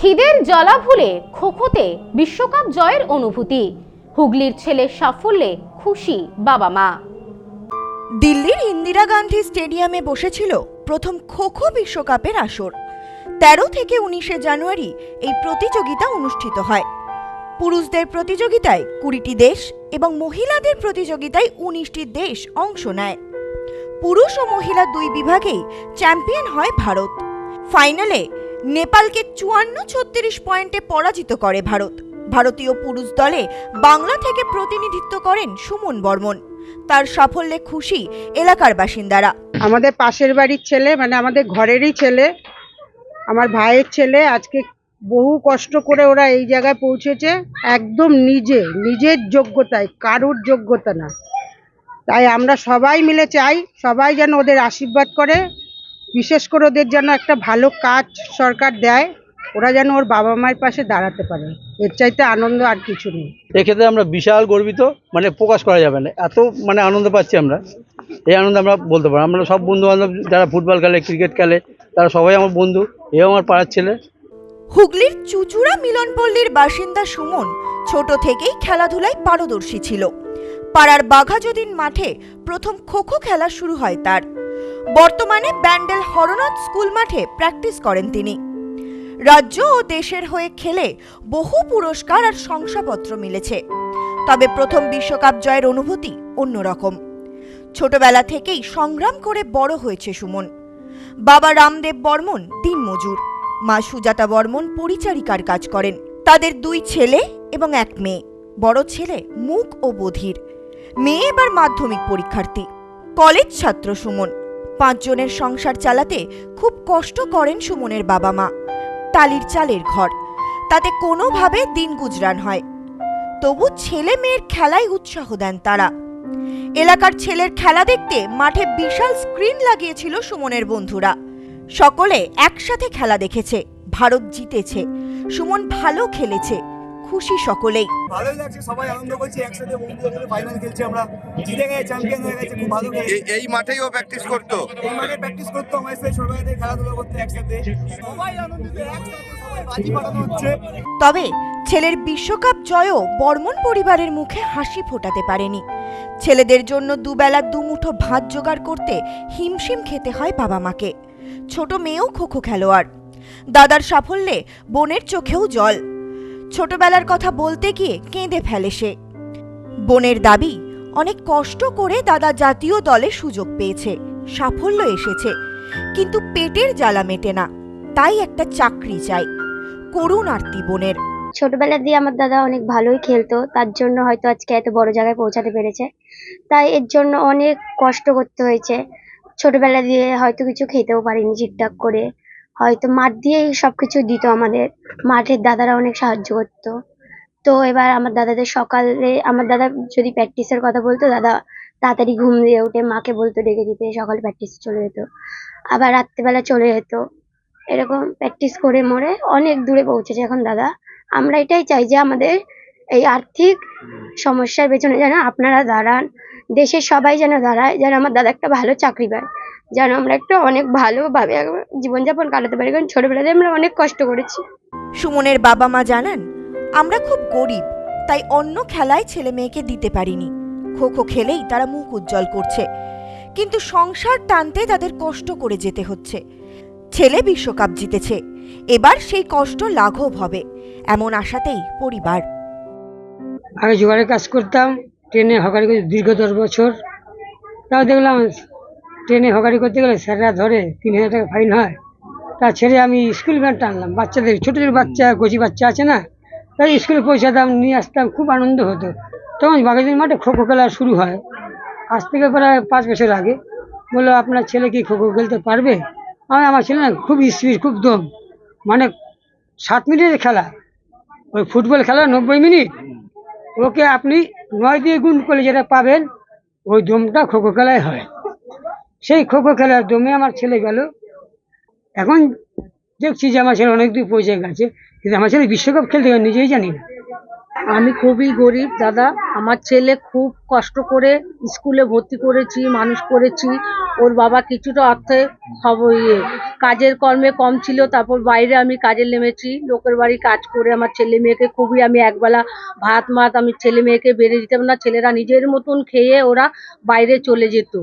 খিদের জ্বালা ভুলে খোখোতে বিশ্বকাপ জয়ের অনুভূতি। হুগলির ছেলের সাফল্যে খুশি বাবা মা। দিল্লির ইন্দিরা গান্ধী স্টেডিয়ামে বসেছিল প্রথম খোখো বিশ্বকাপের আসর। তেরো থেকে উনিশে জানুয়ারি এই প্রতিযোগিতা অনুষ্ঠিত হয়। পুরুষদের প্রতিযোগিতায় কুড়িটি দেশ এবং মহিলাদের প্রতিযোগিতায় উনিশটি দেশ অংশ নেয়। পুরুষ ও মহিলা দুই বিভাগেই চ্যাম্পিয়ন হয় ভারত। ফাইনালে নেপালকে চুয়ান্ন ছত্রিশ পয়েন্টে পরাজিত করে ভারত। ভারতীয় পুরুষ দলে বাংলা থেকে প্রতিনিধিত্ব করেন সুমন বর্মন। তার সাফল্যে খুশি এলাকার বাসিন্দারা। আমাদের পাশের বাড়ির ছেলে মানে আমাদের ঘরেরই ছেলে, আমার ভাইয়ের ছেলে, আজকে বহু কষ্ট করে ওরা এই জায়গায় পৌঁছেছে, একদম নিজে, নিজের যোগ্যতায়, কারুর যোগ্যতা না। তাই আমরা সবাই মিলে চাই, সবাই যেন ওদের আশীর্বাদ করে বিশেষ করে ওদের যেন একটা ভালো কাজ সরকার দেয় ওরা যেন ওর বাবা মায়ের পাশে দাঁড়াতে পারে। এর চাইতে আনন্দ আর কিছু নেই। এক্ষেত্রে আমরা বিশাল গর্বিত মানে প্রকাশ করা যাবে না। এত মানে আনন্দ পাচ্ছি আমরা। এই আনন্দ আমরা বলতে পারি আমরা সব বন্ধু বান্ধব যারা ফুটবল খেলে ক্রিকেট খেলে তারা সবাই আমার বন্ধু এও আমার পাড়ার ছেলে। হুগলির চুচুড়া মিলনপল্লীর বাসিন্দা সুমন ছোট থেকেই খেলাধুলায় পারদর্শী ছিল। পাড়ার বাঘাযতীন মাঠে প্রথম খোখো খেলা শুরু হয় তার। বর্তমানে ব্যান্ডেল হরনাথ স্কুল মাঠে প্র্যাকটিস করেন তিনি। রাজ্য ও দেশের হয়ে খেলে বহু পুরস্কার আর শংসাপত্র মিলেছে। তবে প্রথম বিশ্বকাপ জয়ের অনুভূতি অন্যরকম। ছোটবেলা থেকেই সংগ্রাম করে বড় হয়েছে সুমন। বাবা রামদেব বর্মন দিনমজুর মা সুজাতা বর্মন পরিচারিকার কাজ করেন। তাদের দুই ছেলে এবং এক মেয়ে, বড় ছেলে মুখ ও বধির। মেয়ে এবার মাধ্যমিক পরীক্ষার্থী, কলেজ ছাত্র সুমন। পাঁচজনের সংসার চালাতে খুব কষ্ট করেন সুমনের বাবা মা টালির চালের ঘর। তাতে কোনোভাবে দিন গুজরান হয়। তবু ছেলে মেয়ের খেলায় উৎসাহ দেন তারা। এলাকার ছেলের খেলা দেখতে মাঠে বিশাল স্ক্রিন লাগিয়েছিল সুমনের বন্ধুরা। সকলে একসাথে খেলা দেখেছে। ভারত জিতেছে। সুমন ভালো খেলেছে। খুশি সকলেই। ভালোই লাগছে সবাই আনন্দ করছি একসাথে বন্ধুদের ফাইনাল খেলছি আমরা। জিতে গেছে চ্যাম্পিয়ন হয়ে গেছে খুব ভালো এই- মাঠেই ও প্র্যাকটিস করতো। এই মাঠে প্র্যাকটিস করতো আমার সাথে ছোটবেলা খেলাধুলা করতে একসাথে। সবাই আনন্দিত একসাথে তবে ছেলের বিশ্বকাপ জয়ও বর্মন পরিবারের মুখে হাসি ফোটাতে পারেনি। ছেলেদের জন্য দুবেলা দুমুঠো ভাত জোগাড় করতে হিমশিম খেতে হয় বাবা মাকে। ছোট মেয়েও খোখো খেলোয়াড়। দাদার সাফল্যে বোনের চোখেও জল। ছোটবেলার কথা বলতে গিয়ে কেঁদে ফেলে সে। বোনের দাবি, অনেক কষ্ট করে দাদা জাতীয় দলে সুযোগ পেয়েছে, সাফল্য এসেছে, কিন্তু পেটের জ্বালা মেটে না, তাই একটা চাকরি চাই, করুণ আরতি বোনের। ছোটবেলা দিয়ে আমার দাদা অনেক ভালোই খেলতো, তার জন্য হয়তো আজকে এত বড় জায়গায় পৌঁছাতে পেরেছে, তাই এর জন্য অনেক কষ্ট করতে হয়েছে। ছোটবেলা দিয়ে হয়তো কিছু খেতেও পারিনি ঠিকঠাক করে হয়তো মাঠ দিয়েই সবকিছু দিত আমাদের। মাঠের দাদারা অনেক সাহায্য করতো। তো এবার আমার দাদাদের সকালে, আমার দাদা যদি প্র্যাকটিসের কথা বলতো, দাদা তাড়াতাড়ি ঘুম দিয়ে উঠে মাকে বলতো, ডেকে দিতে, সকালে প্র্যাকটিস চলে যেত। আবার রাত্রেবেলা চলে যেত। এরকম প্র্যাকটিস করে মরে অনেক দূরে পৌঁছেছে এখন দাদা। আমরা এটাই চাই যে আমাদের এই আর্থিক সমস্যার পেছনে যেন আপনারা দাঁড়ান। দেশের সবাই যেন দাঁড়ায়, যেন আমার দাদা একটা ভালো চাকরি পায়। যেন আমরা একটা অনেক ভালোভাবে একবার জীবনযাপন কাটাতে পারি কারণ ছোটবেলাতে আমরা অনেক কষ্ট করেছি। সুমনের বাবা মা জানান আমরা খুব গরিব তাই অন্য খেলায় ছেলে মেয়েকে দিতে পারিনি। খো খো খেলেই তারা মুখ উজ্জ্বল করছে। কিন্তু সংসার টানতে তাদের কষ্ট করে যেতে হচ্ছে। ছেলে বিশ্বকাপ জিতেছে এবার সেই কষ্ট লাঘব হবে এমন আশাতেই পরিবার। আগে জোগাড়ের কাজ করতাম ট্রেনে হকারি করে দীর্ঘ দশ বছর। তাও দেখলাম ট্রেনে হকারি করতে গেলে স্যাররা ধরে তিন হাজার টাকা ফাইন হয়। তা ছেড়ে আমি স্কুল ব্যান্ড টানলাম বাচ্চাদের, ছোটো ছোটো বাচ্চা, কচি বাচ্চা আছে না? তাই স্কুলে পৌঁছাতাম নিয়ে আসতাম, খুব আনন্দ হতো। তখন বাগাজির মাঠে খো খো খেলা শুরু হয়। আজ থেকে প্রায় পাঁচ বছর আগে। বলল, আপনার ছেলে কি খো খো খেলতে পারবে? আমি, আমার ছেলে না, খুব স্পিড, খুব দম। মানে সাত মিনিটের খেলা। ওই ফুটবল খেলা নব্বই মিনিট। ওকে আপনি নয় দিয়ে গুণ করলে যেটা পাবেন, ওই দমটা খোখো খেলায় হয়। সেই খোখো খেলার দমে আমার ছেলে গেল। এখন দেখছি যে আমার ছেলে অনেক দূর পৌঁছে গেছে, কিন্তু আমার ছেলে বিশ্বকাপ খেলতে গেলে নিজেই জানি না। আমি খুবই গরিব, দাদা। আমার ছেলে খুব কষ্ট করে স্কুলে ভর্তি করেছি, মানুষ করেছি। ওর বাবা কিছুটা অর্থে সব ইয়ে কাজের কর্মে কম ছিল, তারপর বাইরে আমি কাজে নেমেছি। লোকের বাড়ি কাজ করে আমার ছেলে মেয়েকে খুবই আমি একবেলা ভাত, মাত আমি ছেলে মেয়েকে বেড়ে দিতাম না, ছেলেরা নিজের মতন খেয়ে ওরা বাইরে চলে যেত।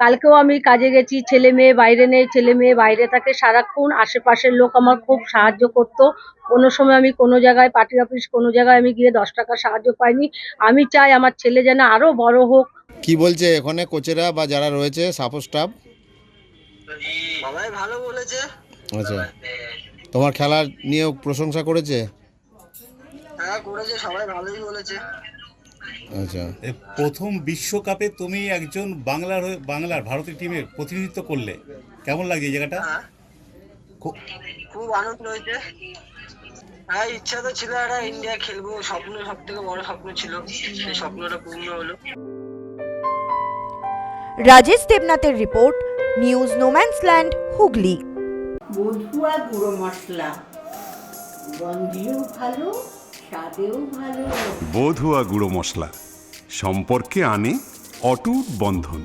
কালকেও আমি কাজে গেছি ছেলে মেয়ে বাইরে নেই ছেলে মেয়ে বাইরে থাকে সারাক্ষণ আশেপাশের লোক আমার খুব সাহায্য করতো। কোনো সময় আমি কোনো জায়গায় পার্টি অফিস কোনো জায়গায় আমি গিয়ে দশ টাকা সাহায্য পাইনি। আমি চাই আমার ছেলে যেন আরও বড় হোক। কি বলছে এখানে কোচেরা বা যারা রয়েছে সাপোর্ট স্টাফ? সবাই ভালো বলেছে। আচ্ছা। তোমার খেলার নিয়েও প্রশংসা করেছে? হ্যাঁ করেছে সবাই ভালোই বলেছে। আচ্ছা। প্রথম বিশ্বকাপে তুমি একজন বাংলার বাংলার ভারতের টিমের প্রতিনিধিত্ব করলে। কেমন লাগছে এই জায়গাটা? হ্যাঁ। খুব আনন্দ হয়েছে। হ্যাঁ ইচ্ছা তো ছিল একটা ইন্ডিয়া খেলব। স্বপ্ন সব থেকে বড় স্বপ্ন ছিল। সেই স্বপ্নটা পূর্ণ হলো। Rajesh দেবনাথের report news no man's land Hooghly. বধুয়া গুঁড়ো মশলা। গন্ধেও ভালো স্বাদেও ভালো। বধুয়া গুঁড়ো মশলা। সম্পর্কে আনে অটুট বন্ধন।